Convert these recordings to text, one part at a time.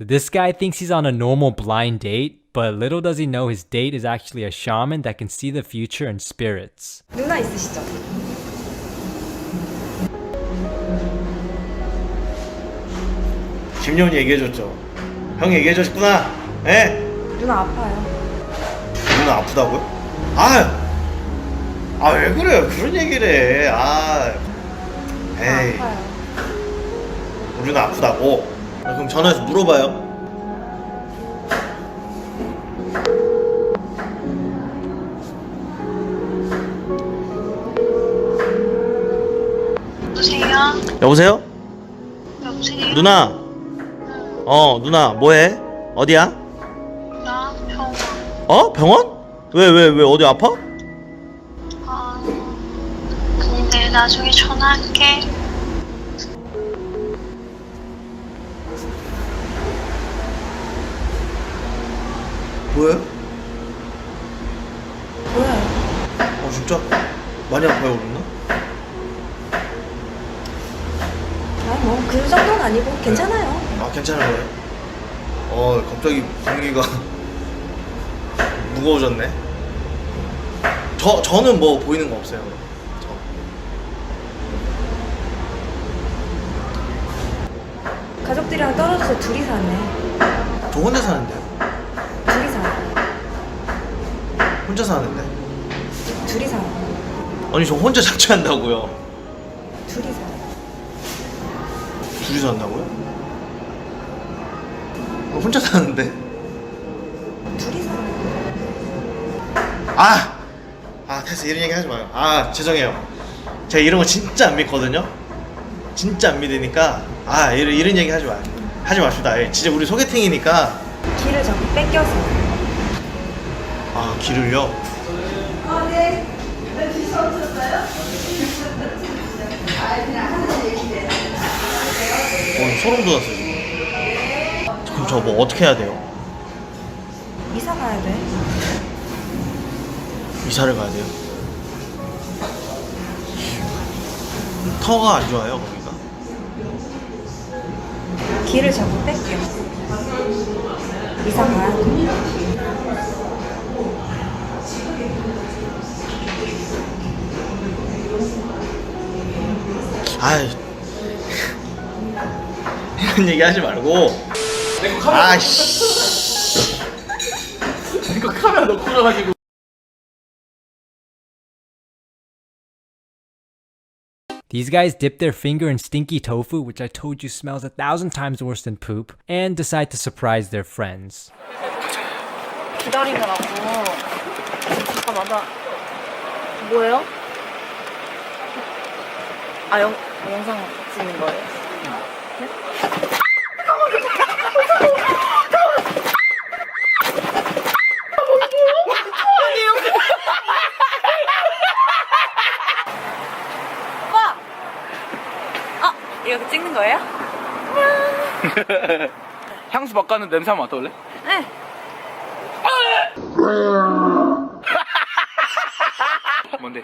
This guy thinks he's on a normal blind date, but little does he know his date is actually a shaman that can see the future and spirits. 누나 있으시죠? 김영훈이 얘기해줬죠. 형이 얘기해줬구나. 예? 누나 아파요. 누나 아프다고요? 아, 아 왜 그래요? 그런 얘기를 해. 아, 누나 에이, 아파요. 우리 누나 아프다고. 아, 그럼 전화해서 물어봐요. 여보세요? 여보세요? 여보세요? 누나. 어, 누나 뭐해? 어디야? 나 병원. 어? 병원? 왜 왜 왜 어디 아파? 아, 근데 나중에 전화할게. 뭐해? 뭐야? 어 진짜? 많이 아파요, 우리 누나? 아니 뭐그 정도는 아니고 괜찮아요. 아 괜찮은 거예요? 어 갑자기 분위기가 무거워졌네. 저 저는 뭐 보이는 거 없어요. 저. 가족들이랑 떨어져서 둘이 사네. 저 혼자 사는데요. 둘이 살아. 혼자 사는데. 둘이 살아. 아니 저 혼자 자취한다고요. 둘이 살아. 둘이 산다고요? 어, 혼자 사는데. 둘이 살아. 아, 아 됐어 이런 얘기 하지 마요. 아 죄송해요. 제가 이런 거 진짜 안 믿거든요. 진짜 안 믿으니까 아 이런 이런 얘기 하지 마요. 하지 맙시다. 예, 진짜 우리 소개팅이니까 길을 자꾸 뺏겨서. 아 길을요? 어, 소름 돋았어 지금. 그럼 저 뭐 어떻게 해야 돼요? 이사 가야 돼. 이사를 가야 돼요? 터가 안 좋아요 거기가? 길을 자꾸 뺏겨. 이사 가야 돼. 아이 이런 얘기 하지 말고 아씨 이거 카메라 넣고 가가지고 These guys dip their finger in stinky tofu, which I told you smells a thousand times worse than poop, and decide to surprise their friends. 기다리느라고. 잠깐만, 나. 뭐예요? 아, 영, 영상 찍는 거예요? 오빠! 아, 이거 찍는 거예요? 향수 바꿔는 냄새 한번 맡아볼래? 네. 뭔데?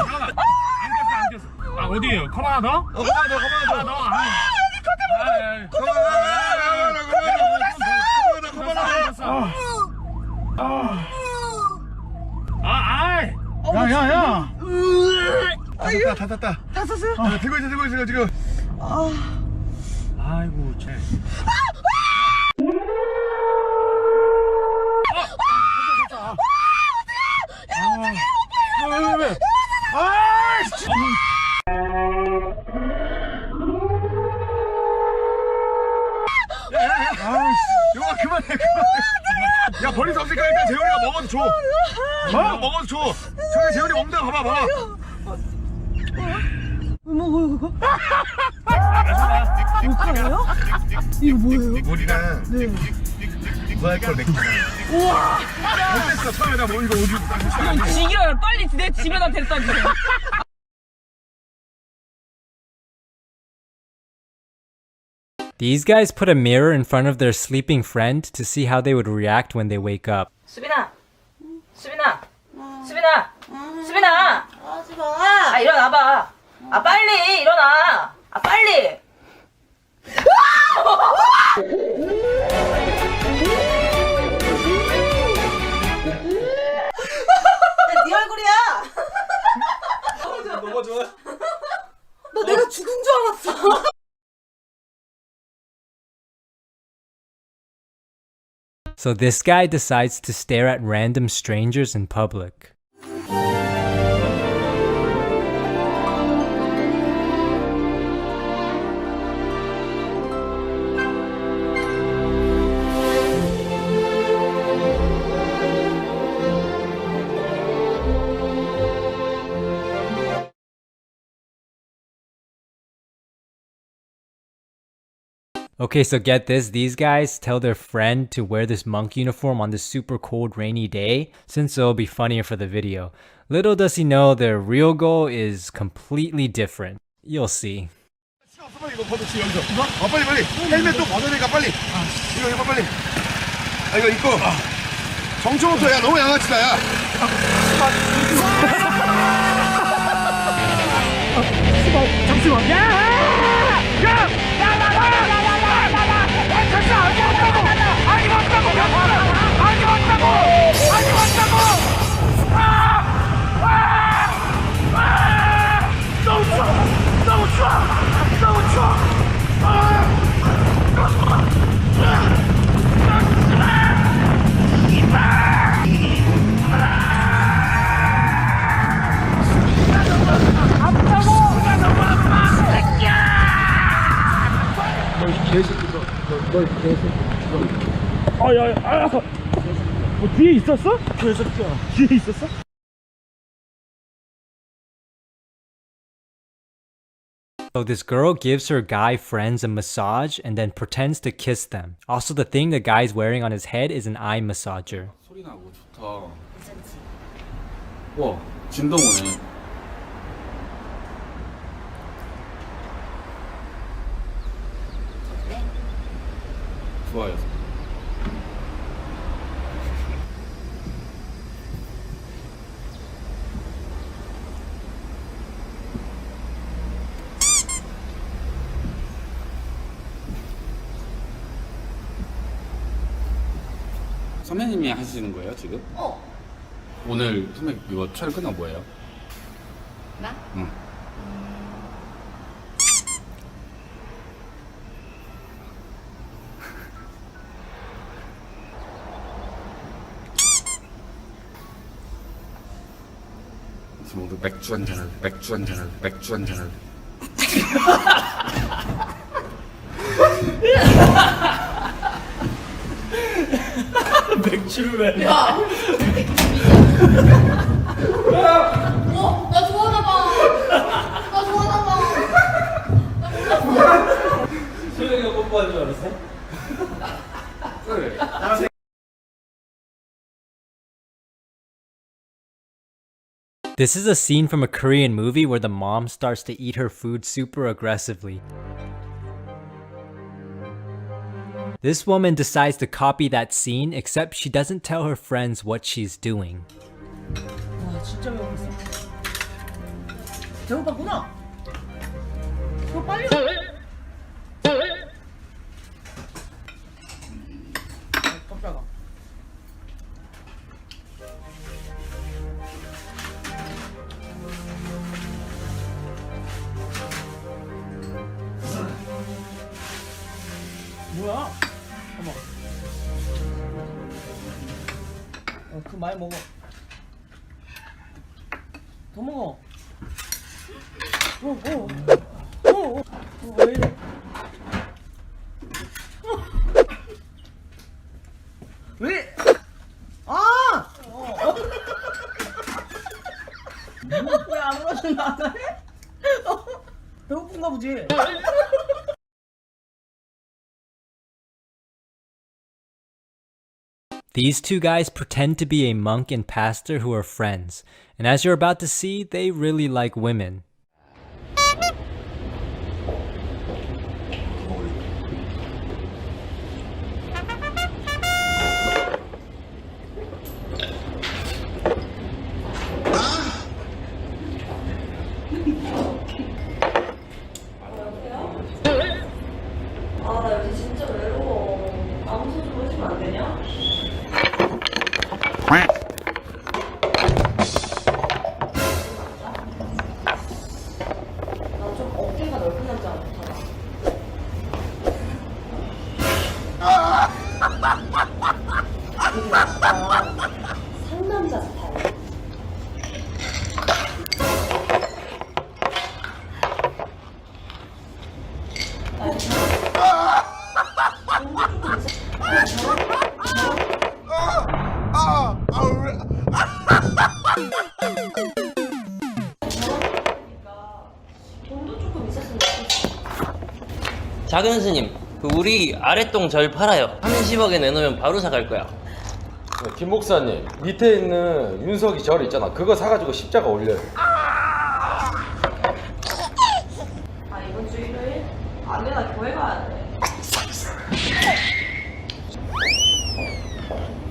잠깐만 안 꼈어 안 꼈어 아 어디에요 컵 하나 더? 어컵 하나 더컵 하나 더 아, 여기 컵에 컵아 아이 야 야야. 다 탔다 다 탔어요? 아 들고 있어 들고 있어 지금 아이고 쟤 줘 어? 먹어도 줘 저기 재훈이 먹는다 봐봐 봐봐 왜 먹어요, 그거? 뭐예요? 이거 뭐예요? 우리가 네. 무알콜 맥주. 우와. 어땠어? 처음에 나뭐 이거 어디 이거 지겨요. 빨리 내 집에다 데려다 주세요. These guys put a mirror in front of their sleeping friend to see how they would react when they wake up. 수빈아, 수빈아, 수빈아, 수빈아. 하지 마. 아 일어나봐. 아 빨리 일어나. 아 빨리. 네 얼굴이야. 너무 좋아. 나 내가 죽은 줄 알았어. So this guy decides to stare at random strangers in public. Okay, so get this. These guys tell their friend to wear this monk uniform on this super cold, rainy day, since it'll be funnier for the video. Little does he know their real goal is completely different. You'll see. 빨리 이거 벗어치 여기서. 어 빨리 빨리. 헬멧도 벗어내니까 빨리. 이거 이거 빨리. 아 이거 입고. 정초부터 야 너무 양아치다 야. no, no, no. 아야 아. 뭐 뒤에 있었어? 뒤에 있었어? So this girl gives her guy friends a massage and then pretends to kiss them. Also, the thing the guy's wearing on his head is an eye massager. 소리 나고 좋다. 와, 진동 오네. 좋아요. 선배님이 하시는 거예요 지금? 어. 오늘 선배 이거 촬영 끝나고 뭐예요? 나? 응. 지금 오늘 맥주 한잔 할래 맥주 한잔 할래 맥주 한잔 할래 나 좋아하나 봐. 나 좋아하나 봐. This is a scene from a Korean movie where the mom starts to eat her food super aggressively. This woman decides to copy that scene, except she doesn't tell her friends what she's doing. 와 진짜 배고팠어. 배고팠구나. 너 빨리. 뭐야? 어머. 어, 그 많이 먹어. 더 먹어. 어, 어. 어, 어. 어, 왜 이래? 왜? 아! 어. 왜 아무렇지도 안 해? 어, 배고픈가 보지? These two guys pretend to be a monk and pastor who are friends, and as you're about to see, they really like women. 작은 스님, 그 우리 아랫동 절 팔아요. 30억에 내놓으면 바로 사갈 거야. 김 목사님 밑에 있는 윤석이 절 있잖아 그거 사가지고 십자가 올려요 아, 이번 주 일요일? 안 돼, 나 교회 가야 돼.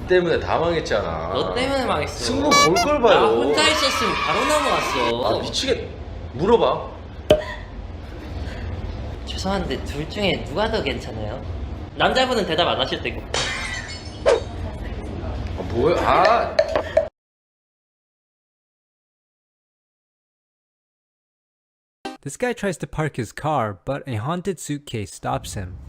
때문에 다 망했잖아 너 때문에 망했어. 승부 볼걸 봐요 나 혼자 있었으면 바로 넘어갔어. 아 미치겠 물어봐 죄송한데 둘 중에 누가 더 괜찮아요? 남자분은 대답 안 하실 테고. 아, 뭐야 아 This guy tries to park his car, but a haunted suitcase stops him.